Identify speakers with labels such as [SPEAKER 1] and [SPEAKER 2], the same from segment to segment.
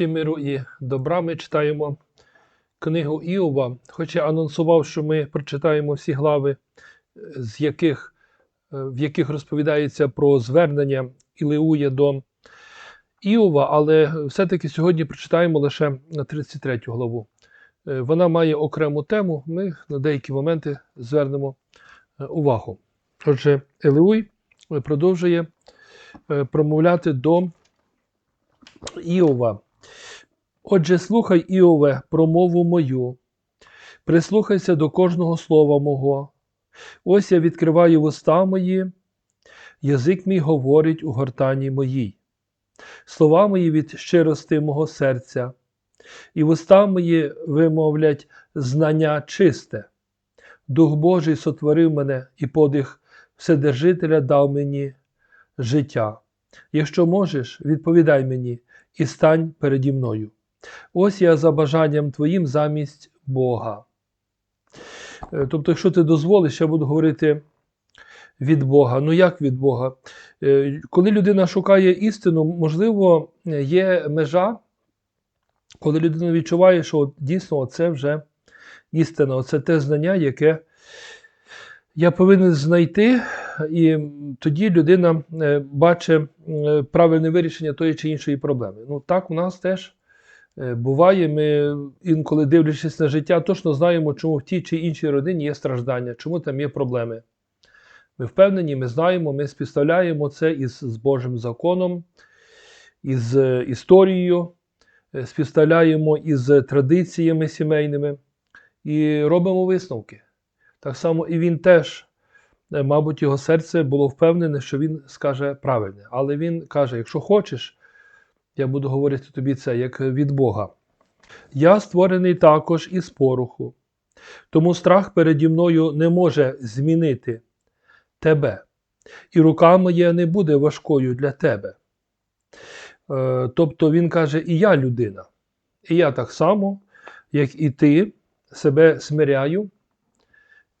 [SPEAKER 1] Всім миру і добра ми читаємо книгу Іова, хоч я анонсував, що ми прочитаємо всі глави, з яких, е, в яких розповідається про звернення Ілеуя до Іова, але все-таки сьогодні прочитаємо лише 33 главу. Е, Вона має окрему тему, ми на деякі моменти звернемо е, увагу. Отже, Елеуй продовжує промовляти до Іова. Отже, слухай, Іове, промову мою, прислухайся до кожного слова мого. Ось я відкриваю вуста мої, язик мій говорить у гортані моїй. Слова мої від щирости мого серця, і вуста мої вимовлять знання чисте. Дух Божий сотворив мене, і подих Вседержителя дав мені життя. Якщо можеш, відповідай мені і стань переді мною. Ось я за бажанням твоїм замість Бога. Е, Тобто, якщо ти дозволиш, я буду говорити від Бога. Ну як від Бога? Е, Коли людина шукає істину, можливо, є межа, коли людина відчуває, що от дійсно це вже істина, це те знання, яке я повинен знайти, і тоді людина е, бачить правильне вирішення тої чи іншої проблеми. Ну так у нас теж буває. Ми інколи дивлячись на життя, точно знаємо, чому в тій чи іншій родині є страждання, чому там є проблеми. Ми впевнені, ми знаємо, ми співставляємо це із з Божим законом, із е, історією, е, співставляємо із традиціями сімейними і робимо висновки. Так само і він теж, е, мабуть, його серце було впевнене, що він скаже правильне. Але він каже: якщо хочеш, я буду говорити тобі це як від Бога. Я створений також із пороху, тому страх переді мною не може змінити тебе, і рука моя не буде важкою для тебе. Е, Тобто він каже, і я людина, і я так само, як і ти, себе смиряю,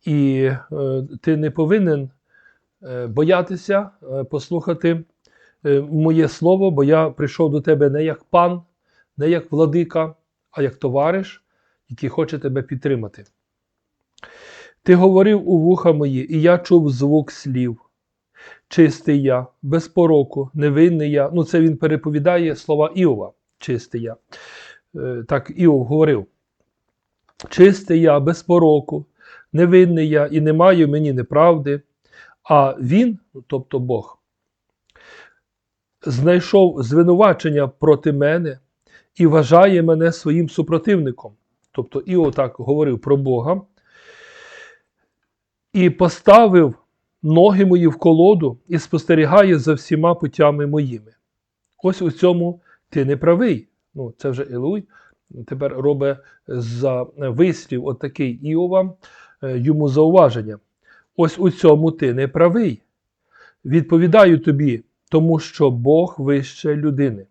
[SPEAKER 1] і е, ти не повинен е, боятися послухати моє слово, бо я прийшов до тебе не як пан, не як владика, а як товариш, який хоче тебе підтримати. Ти говорив у вуха мої, і я чув звук слів. Чистий я, без пороку, невинний я. Ну, це він переповідає слова Іова, чистий я. Е, Так Іов говорив. Чистий я, без пороку, невинний я і не маю мені неправди. А він, ну, тобто Бог, знайшов звинувачення проти мене і вважає мене своїм супротивником. Тобто Іов так говорив про Бога. І поставив ноги мої в колоду і спостерігає за всіма путями моїми. Ось у цьому ти не правий. Ну, це вже Ілуй тепер робить за вислів отакий Іова е, йому зауваження. Ось у цьому ти не правий. Відповідаю тобі, тому що Бог вище людини.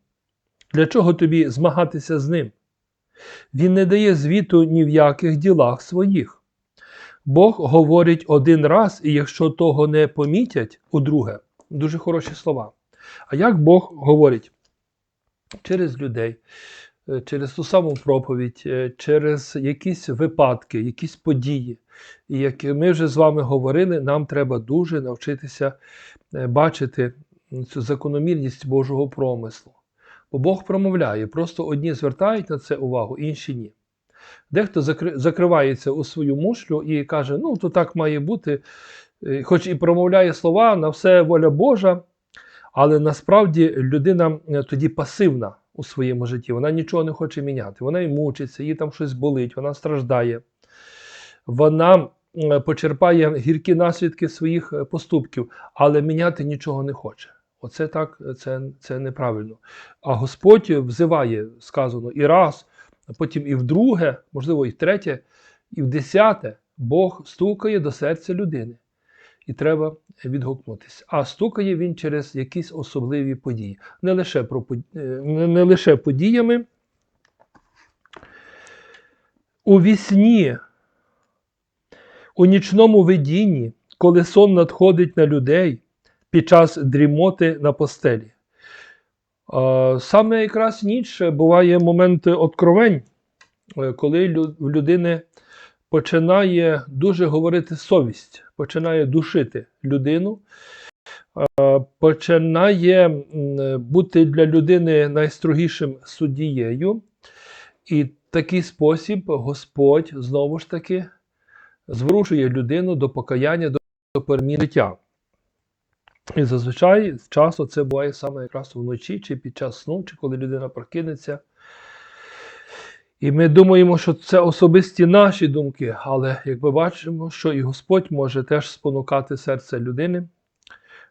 [SPEAKER 1] Для чого тобі змагатися з ним? Він не дає звіту ні в яких ділах своїх. Бог говорить один раз, і якщо того не помітять, удруге, дуже хороші слова. А як Бог говорить? Через людей, е, через ту саму проповідь, е, через якісь випадки, якісь події. І як ми вже з вами говорили, нам треба дуже навчитися е, бачити цю закономірність Божого промислу. Бо Бог промовляє, просто одні звертають на це увагу, інші ні. Дехто закривається у свою мушлю і каже, ну, то так має бути, Е, хоч і промовляє слова на все воля Божа, але насправді людина е, тоді пасивна у своєму житті, вона нічого не хоче міняти. Вона й мучиться, їй там щось болить, вона страждає. Вона почерпає гіркі наслідки своїх е, поступків, але міняти нічого не хоче. Оце так, це, це неправильно. А Господь взиває, сказано, і раз, а потім і вдруге, можливо, і втретє, і в десяте Бог стукає до серця людини. І треба відгукнутися. А стукає він через якісь особливі події. Не лише, про, е, не лише подіями. У вісні, у нічному видінні, коли сон надходить на людей під час дрімоти на постелі. Е, Саме якраз ніч буває момент откровень, е, коли в людини починає дуже говорити совість, починає душити людину, е, починає бути для людини найстрогішим суддією. І такий спосіб Господь знову ж таки зворушує людину до покаяння, до, переміни життя. І зазвичай часто це буває саме якраз вночі, чи під час сну, чи коли людина прокинеться. І ми думаємо, що це особисті наші думки, але як ми бачимо, що і Господь може теж спонукати серце людини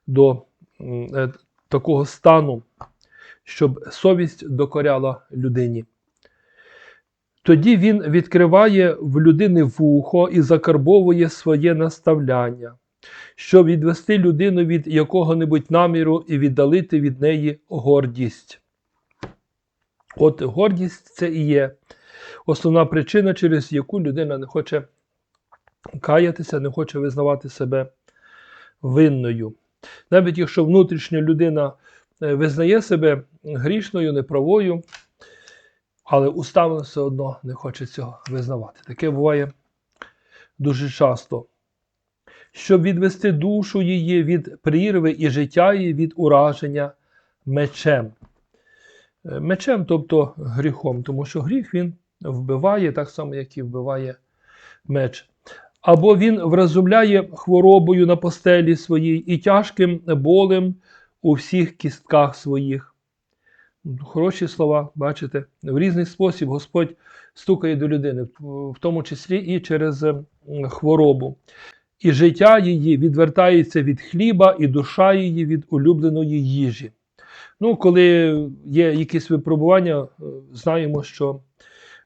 [SPEAKER 1] до е, такого стану, щоб совість докоряла людині. Тоді він відкриває в людини вухо і закарбовує своє наставляння, щоб відвести людину від якого-небудь наміру і віддалити від неї гордість. От гордість це і є основна причина, через яку людина не хоче каятися, не хоче визнавати себе винною. Навіть якщо внутрішня людина е, визнає себе грішною, неправою, але устами все одно не хоче цього визнавати. Таке буває дуже часто. Щоб відвести душу її від прірви і життя її від ураження мечем. Е, Мечем, тобто гріхом, тому що гріх він вбиває так само, як і вбиває меч. Або він вразумляє хворобою на постелі своїй і тяжким болем у всіх кістках своїх. Хороші слова, бачите, в різний спосіб Господь стукає до людини, в тому числі і через хворобу. І життя її відвертається від хліба, і душа її від улюбленої їжі. Ну, коли є якісь випробування, е, знаємо, що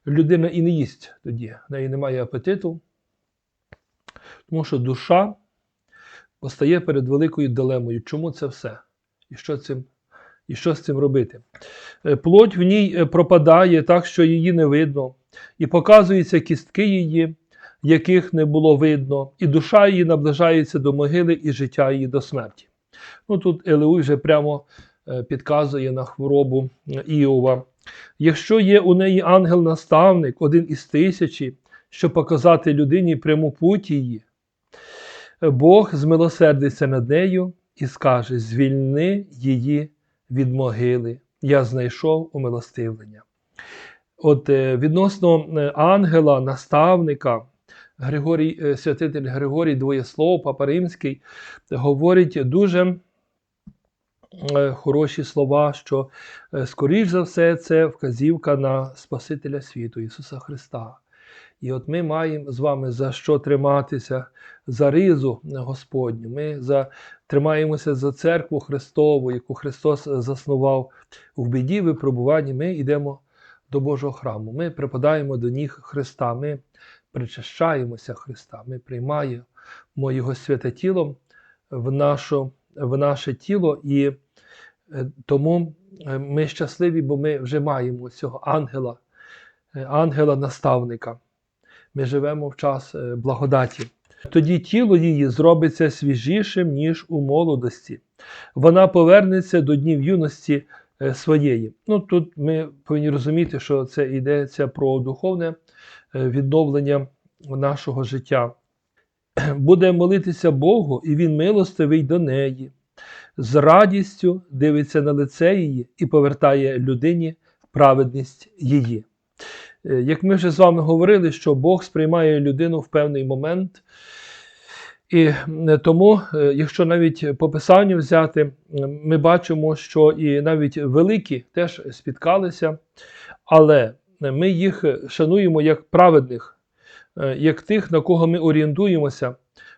[SPEAKER 1] людина і не їсть тоді, в неї немає апетиту, тому що душа постає перед великою дилемою. Чому це все? І що, цим, і що з цим робити? Е, Плоть в ній е, пропадає так, що її не видно, і показуються кістки її, яких не було видно, і душа її наближається до могили, і життя її до смерті. Ну тут Елеуй вже прямо е, підказує на хворобу е, Іова. Якщо є у неї ангел-наставник, один із тисячі, щоб показати людині пряму путь її, Бог змилосердиться над нею і скаже: звільни її від могили, я знайшов умилостивлення. От е, відносно ангела, наставника, Григорій, е, святитель Григорій Двоєслов, Папа Римський, говорить дуже е, хороші слова, що е, скоріш за все це вказівка на Спасителя світу Ісуса Христа. І от ми маємо з вами за що триматися за ризу Господню. Ми за, тримаємося за церкву Христову, яку Христос заснував в біді, випробуванні. Ми йдемо до Божого храму. Ми припадаємо до ніг Христа, ми причащаємося Христа, ми приймаємо Його святе тіло в, нашу, в наше тіло, і е, тому е, ми щасливі, бо ми вже маємо цього ангела, е, ангела-наставника. Ми живемо в час благодаті. Тоді тіло її зробиться свіжішим, ніж у молодості. Вона повернеться до днів юності своєї. Ну, тут ми повинні розуміти, що це йдеться про духовне е, відновлення нашого життя. Буде молитися Богу, і Він милостивий до неї. З радістю дивиться на лице її і повертає людині праведність її. Е, Як ми вже з вами говорили, що Бог сприймає людину в певний момент. І е, тому, е, якщо навіть по Писанню взяти, е, ми бачимо, що і навіть великі теж спіткалися, але ми їх шануємо як праведних, е, як тих, на кого ми орієнтуємося,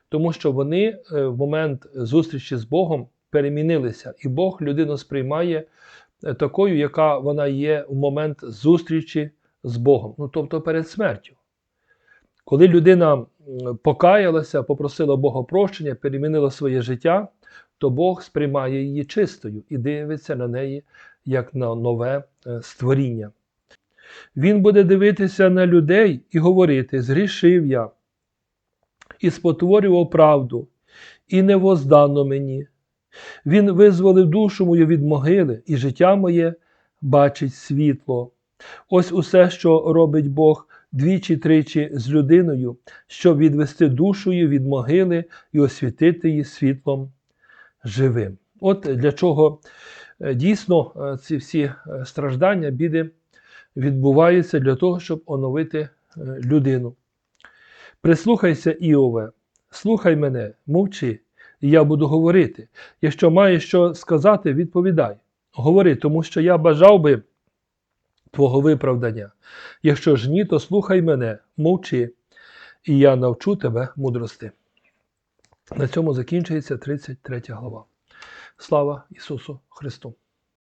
[SPEAKER 1] тому що вони е, в момент зустрічі з Богом перемінилися, і Бог людину сприймає е, такою, яка вона є в момент зустрічі з Богом, ну тобто перед смертю. Коли людина покаялася, попросила Бога прощення, перемінила своє життя, то Бог сприймає її чистою і дивиться на неї як на нове е, створіння. Він буде дивитися на людей і говорити: згрішив я, і спотворював правду, і не воздано мені. Він визволив душу мою від могили, і життя моє бачить світло. Ось усе, що робить Бог двічі-тричі з людиною, щоб відвести душою від могили і освітити її світлом живим. От для чого е, дійсно е, ці всі е, страждання, біди відбуваються для того, щоб оновити людину. Прислухайся, Іове, слухай мене, мовчи, і я буду говорити. Якщо маєш що сказати, відповідай. Говори, тому що я бажав би Твого виправдання. Якщо ж ні, то слухай мене, мовчи, і я навчу тебе мудрости. На цьому закінчується 33 глава. Слава Ісусу Христу!